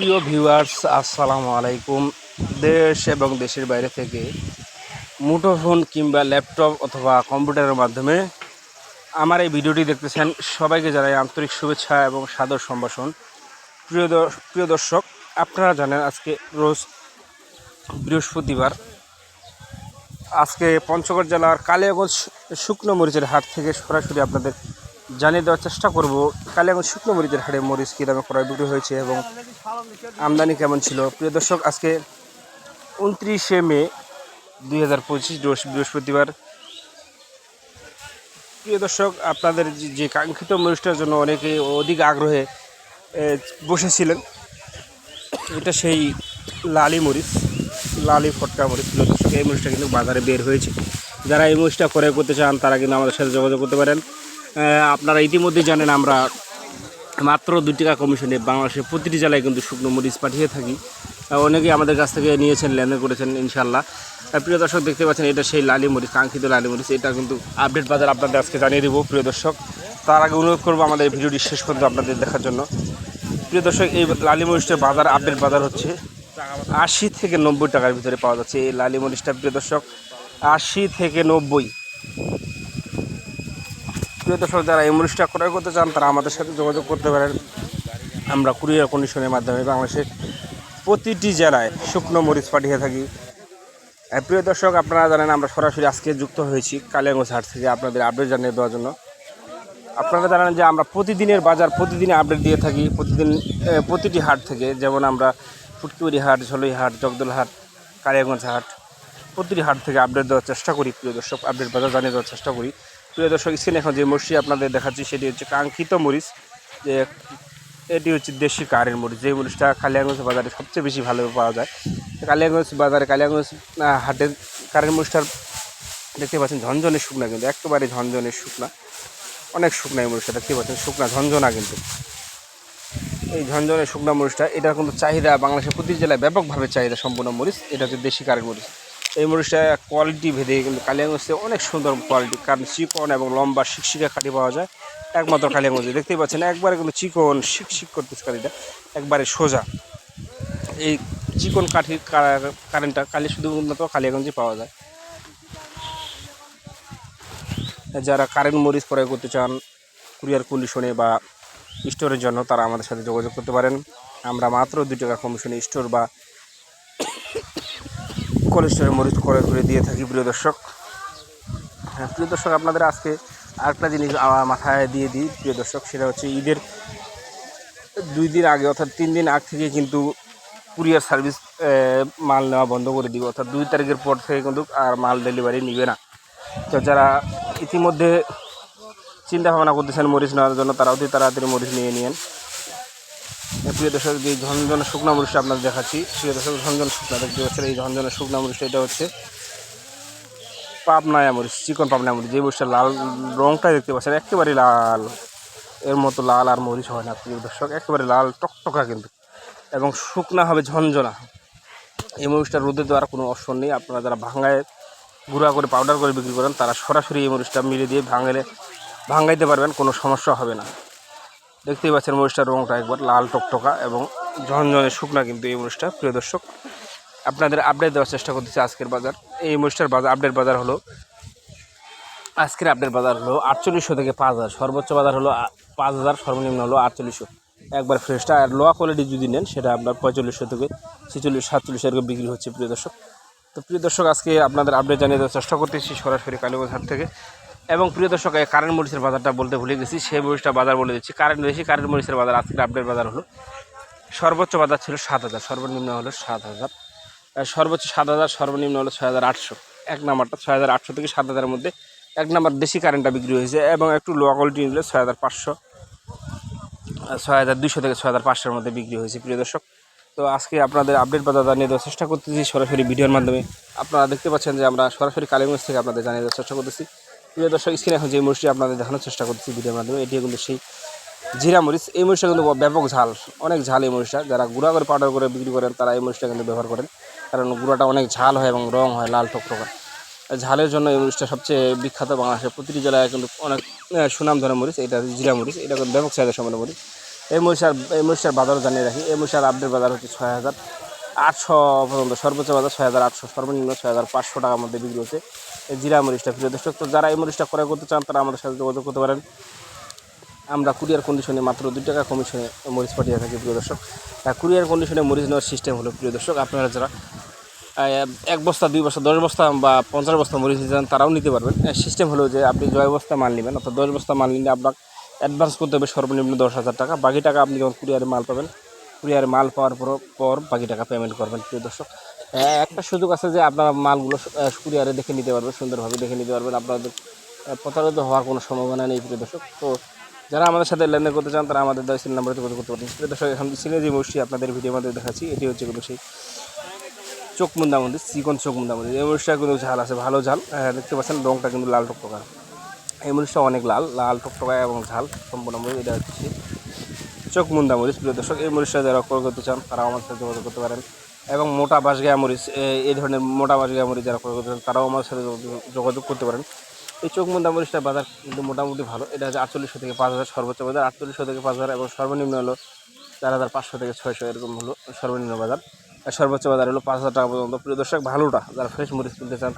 প্রিয় ভিউয়ার্স, আসসালামু আলাইকুম। দেশ এবং দেশের বাইরে থেকে মুঠোফোন কিংবা ল্যাপটপ অথবা কম্পিউটারের মাধ্যমে আমার এই ভিডিওটি দেখতেছেন সবাইকে জানাই আন্তরিক শুভেচ্ছা এবং সাদর সম্ভাষণ। প্রিয় প্রিয় দর্শক, আপনারা জানেন আজকে রোজ বৃহস্পতিবার। আজকে পঞ্চগড় জেলার কালিয়াগঞ্জ শুকনো মরিচের হাট থেকে সরাসরি আপনাদের জানিয়ে দেওয়ার চেষ্টা করব। কালিয়াগঞ্জ শুকনো মরিচের হাটে মরিচ কী দামে ক্রয় বিক্রি হয়েছে এবং আমদানি কেমন ছিল? প্রিয় দর্শক, আজকে উনত্রিশে মে দুই হাজার পঁচিশ বৃহস্পতিবার। প্রিয় দর্শক, আপনাদের যে- কাঙ্ক্ষিত মরিচটার জন্য অনেকে অধিক আগ্রহে বসেছিলেন। এটা সেই লালি মরিচ, লালি ফটকা মরিচ। প্রিয় দর্শক, এই মরিচটা কিন্তু বাজারে বের হয়েছে। যারা এই মরিচটা ক্রয় করতে চান, তারা কিন্তু আমাদের সাথে যোগাযোগ করতে পারেন। আপনারা ইতিমধ্যেই জানেন আমরা মাত্র দুই টাকা কমিশনে বাংলাদেশের প্রতিটি জেলায় কিন্তু শুকনো মরিচ পাঠিয়ে থাকি। অনেকেই আমাদের কাছ থেকে নিয়েছেন, লেনদেন করেছেন ইনশাল্লাহ প্রিয় দর্শক, দেখতে পাচ্ছেন এটা সেই লালি মরিচ, কাঙ্ক্ষিত লালি মরিচ। এটা কিন্তু আপডেট বাজার আপনাদের আজকে জানিয়ে দেবো, প্রিয় দর্শক। তার আগে অনুরোধ করব আমাদের ভিডিওটি শেষ পর্যন্ত আপনাদের দেখার জন্য। প্রিয় দর্শক, এই লালি মরিচটার বাজার আপডেট বাজার হচ্ছে আশি থেকে নব্বই টাকার ভিতরে পাওয়া যাচ্ছে। এই লালি মরিচটা, প্রিয় দর্শক, আশি থেকে নব্বই। প্রিয় দর্শক, যারা এই মরিচটা ক্রয় করতে চান, তারা আমাদের সাথে যোগাযোগ করতে পারেন। আমরা কুরিয়ার কন্ডিশনের মাধ্যমে বাংলাদেশের প্রতিটি জেলায় শুকনো মরিচ পাঠিয়ে থাকি। প্রিয় দর্শক, আপনারা জানেন আমরা সরাসরি আজকে যুক্ত হয়েছি কালিয়াগঞ্জ হাট থেকে আপনাদের আপডেট জানিয়ে দেওয়ার জন্য। আপনারা জানেন যে আমরা প্রতিদিনের বাজার প্রতিদিনে আপডেট দিয়ে থাকি, প্রতিদিন প্রতিটি হাট থেকে। যেমন আমরা ফুটকিবাড়ি হাট, ঝলই হাট, জগদল হাট, কালিয়াগঞ্জ হাট, প্রতিটি হাট থেকে আপডেট দেওয়ার চেষ্টা করি, প্রিয় দর্শক আপডেট বাজার জানিয়ে দেওয়ার চেষ্টা করি। প্রিয় দর্শক স্ক্রিনে এখন যে মরিচটি আপনাদের দেখাচ্ছি, সেটি হচ্ছে কাঙ্ক্ষিত মরিচ। যে এটি হচ্ছে দেশি কারের মরিচ। যে মরিচটা কালিয়াগঞ্জ বাজারে সবচেয়ে বেশি ভালো পাওয়া যায়। কালিয়াগঞ্জ বাজারে, কালিয়াগঞ্জ হাটের কারের মরিচটার দেখতে পাচ্ছেন ঝনঝনে শুকনা কিন্তু, একেবারে ঝনঝনে শুকনা। অনেক শুকনা এই মরিচটা, দেখতে পাচ্ছেন শুকনা, ঝনঝনা কিন্তু। এই ঝনঝনে শুকনা মরিচটা এটা কিন্তু চাহিদা বাংলাদেশের প্রতি জেলায় ব্যাপকভাবে চাহিদা সম্পূর্ণ মরিচ, এটা হচ্ছে দেশি কারের মরিচ। এই মরিচটা কোয়ালিটি ভেদে কিন্তু কালিয়াগঞ্জে অনেক সুন্দর কোয়ালিটি কারণ চিকন এবং লম্বা শিকশিকা কাঠি পাওয়া যায়। একমাত্র কালিয়াগঞ্জে দেখতেই পাচ্ছেন, একবারে কিন্তু চিকন শিকশিক করতেছে কাঠিটা একবারে সোজা। এই চিকন কাঠির কারেন্টটা কালি শুধু উন্নত কালিয়াগঞ্জে পাওয়া যায়। যারা কারেন্ট মরিচ ক্রয় করতে চান, কুরিয়ার কন্ডিশনে বা স্টোরের জন্য, তারা আমাদের সাথে যোগাযোগ করতে পারেন। আমরা মাত্র দুই টাকা কমিশনে স্টোর বা কোল্ড স্টোরে মরিচ ক্রয় করে দিয়ে থাকি, প্রিয় দর্শক। হ্যাঁ প্রিয় দর্শক, আপনাদের আজকে আরেকটা জিনিস মাথায় দিয়ে দিই, প্রিয় দর্শক, সেটা হচ্ছে ঈদের দুই দিন আগে, অর্থাৎ তিন দিন আগ থেকে কিন্তু কুরিয়ার সার্ভিস মাল নেওয়া বন্ধ করে দিবে। অর্থাৎ দুই তারিখের পর থেকে কিন্তু আর মাল ডেলিভারি নিবে না। তো যারা ইতিমধ্যে চিন্তা ভাবনা করতেছেন মরিচ নেওয়ার জন্য, তারা অতি তাড়াতাড়ি মরিচ নিয়ে নিন প্রিয় দর্শক, যে ঝনঝন শুকনা মরিচটা আপনাদের দেখাচ্ছি। প্রিয় দর্শক, ঝনঝন শুকনা দেখতে পাচ্ছেন, এই ঝনঝন শুকনা মরিচটা, এটা হচ্ছে পাবনায়া মরিচ, চিকন পাবনায়া মরিচ। যে মরিচটা লাল রংটা দেখতে পাচ্ছেন, একেবারে লাল। এর মতো লাল আর মরিচ হয় না, প্রিয় দর্শক, একেবারে লাল, টকটকা কিন্তু। এবং শুকনা হবে ঝনঝনা। এই মরিচটা রোদে দেওয়ার কোনো অপশন নেই। আপনারা যারা ভাঙায় গুঁড়া করে, পাউডার করে বিক্রি করেন, তারা সরাসরি এই মরিচটা মিলে দিয়ে ভাঙালে ভাঙাইতে পারবেন, কোনো সমস্যা হবে না। দেখতেই পাচ্ছেন মরিচটার রঙটা একবার লাল টকটকা এবং ঝনঝনে শুকনা কিন্তু এই মরিচটা, প্রিয় দর্শক। আপনাদের আপডেট দেওয়ার চেষ্টা করতেছি আজকের বাজার। এই মরিচটার বাজার আপডেট বাজার হলো, আজকের আপডেট বাজার হলো আটচল্লিশশো থেকে পাঁচ হাজার। সর্বোচ্চ বাজার হলো পাঁচ হাজার, সর্বনিম্ন হলো আটচল্লিশশো। একবার ফ্রেশটা আর লোয়া কোয়ালিটি যদি নেন, সেটা আপনার পঁয়তাল্লিশশো থেকে ছেচল্লিশ, সাতচল্লিশ এরকম বিক্রি হচ্ছে, প্রিয় দর্শক। তো প্রিয় দর্শক, আজকে আপনাদের আপডেট জানিয়ে দেওয়ার চেষ্টা করতেছি সরাসরি হাট থেকে। এবং প্রিয় দর্শক কারেন্ট মরিচের বাজারটা বলতে ভুলে গেছি, সেই মরিচটা বাজার বলে দিচ্ছি। কারেন্ট বেশি, কারেন্ট মরিচের বাজার, আজকের আপডেট বাজার হলো সর্বোচ্চ বাজার ছিল সাত হাজার, সর্বনিম্ন হলো সাত হাজার। সর্বোচ্চ সাত হাজার, সর্বনিম্ন হলো ছয় হাজার আটশো। এক নাম্বারটা ছয় হাজার আটশো থেকে সাত হাজারের মধ্যে এক নাম্বার দেশি কারেন্টটা বিক্রি হয়েছে এবং একটু লো কোয়ালিটি নিলে ছয় হাজার পাঁচশো ছয় হাজার দুশো থেকে ছয় হাজার পাঁচশোর মধ্যে বিক্রি হয়েছে, প্রিয় দর্শক। তো আজকে আপনাদের আপডেট বাজার জানিয়ে দেওয়ার চেষ্টা করতেছি, সরাসরি ভিডিওর মাধ্যমে। আপনারা দেখতে পাচ্ছেন যে আমরা সরাসরি কালীগঞ্জ থেকে আপনাদের জানিয়ে দেওয়ার চেষ্টা করতেছি। প্রিয় দর্শক স্ক্রিনে এখন যে মরিচটি আপনাদের দেখানোর চেষ্টা করতেছি ভিডিওর মাধ্যমে এটি কিন্তু সেই জিরা মরিচ। এই মরিচটা কিন্তু ব্যাপক ঝাল, অনেক ঝাল এই মরিচটা। যারা গুঁড়া করে পাউডার করে বিক্রি করেন, তারা এই মরিচটা কিন্তু ব্যবহার করেন। কারণ গুঁড়াটা অনেক ঝাল হয় এবং রং হয়, লাল টকটকা ঝালের জন্য এই মরিচটা সবচেয়ে বিখ্যাত বাংলাদেশের প্রতিটি জেলায় কিন্তু অনেক সুনাম ধরে মরিচ। এটা জিরা মরিচ, এটা ব্যাপক চাহিদা সম্পন্ন মরিচ। এই মরিচার এই মরিচার বাজারও জানিয়ে রাখি, এই মরিচার আপডেট বাজার হচ্ছে ছয় হাজার। আটশো পর্যন্ত, সর্বোচ্চ বাজার ছয় হাজার আটশো, সর্বনিম্ন ছয় হাজার পাঁচশো টাকার মধ্যে বিক্রি হচ্ছে এই জিরা মরিচটা। প্রিয় দর্শক, তো যারা এই মরিচটা ক্রয় করতে চান, তারা আমাদের সাথে যোগাযোগ করতে পারেন। আমরা কুরিয়ার কন্ডিশনে মাত্র দুই টাকা কমিশনে মরিচ পাঠিয়ে থাকি, প্রিয় দর্শক। কুরিয়ার কন্ডিশনে মরিচ নেওয়ার সিস্টেম হলো, প্রিয় দর্শক, আপনারা যারা এক বস্তা, দুই বস্তা, দশ বস্তা বা পঞ্চাশ বস্তা মরিচ নিতে চান, তারাও নিতে পারবেন। সিস্টেম হলো যে আপনি জয় বস্তা মাল নেবেন, অর্থাৎ দশ বস্তা মাল নিলে আপনার অ্যাডভান্স করতে হবে সর্বনিম্ন দশ হাজার টাকা। বাকি টাকা আপনি যখন কুরিয়ারে মাল পাবেন কুরিয়ারে মাল পাওয়ার পর বাকি টাকা পেমেন্ট করবেন, প্রিয় দর্শক। একটা সুযোগ আছে যে আপনারা মালগুলো কুরিয়ারে দেখে নিতে পারবেন, সুন্দরভাবে দেখে নিতে পারবেন। আপনাদের প্রতারিত হওয়ার কোনো সম্ভাবনা নেই, প্রিয় দর্শক। তো যারা আমাদের সাথে লেনদেন করতে চান, তারা আমাদের দশ নাম্বারে যোগাযোগ করতে পারেন। প্রিয় দর্শক, এখন সিনে যে মসজিদ আপনাদের ভিডিওর মধ্যে দেখাচ্ছি। এটি হচ্ছে কিন্তু সেই চোখ মুন্দা মন্দির চিকন চোখ মুন্দা মন্দির। এই মরিচটা কিন্তু ঝাল আছে, ভালো ঝাল। দেখতে পাচ্ছেন, রংটা কিন্তু লাল টকটকা। এই মরিচটা অনেক লাল লাল টকটকা এবং ঝাল সম্পূর্ণ। এটা হচ্ছে চোখ মুন্দা মরিচ। প্রিয় দর্শক, এই মরিচটা যারা ক্রয় করতে চান, তারাও আমার সাথে যোগাযোগ করতে পারেন। এবং মোটা বাঁশগায়া মরিচ এই ধরনের মোটা বাঁশগায়া মরিচ যারা ক্রয় করতে চান, তারাও আমার সাথে যোগাযোগ- করতে পারেন। এই চোখ মুন্দা মরিচটার বাজার কিন্তু মোটামুটি ভালো। এটা হচ্ছে আটচল্লিশশো থেকে পাঁচ হাজার সর্বোচ্চ বাজার। আটচল্লিশশো থেকে পাঁচ হাজার এবং সর্বনিম্ন হলো চার হাজার পাঁচশো থেকে ছয়শো এরকম হলো সর্বনিম্ন বাজার। সর্বোচ্চ বাজার হলো পাঁচ হাজার টাকা পর্যন্ত। প্রিয় দর্শক, ভালোটা, যারা ফ্রেশ মরিচ তুলতে চান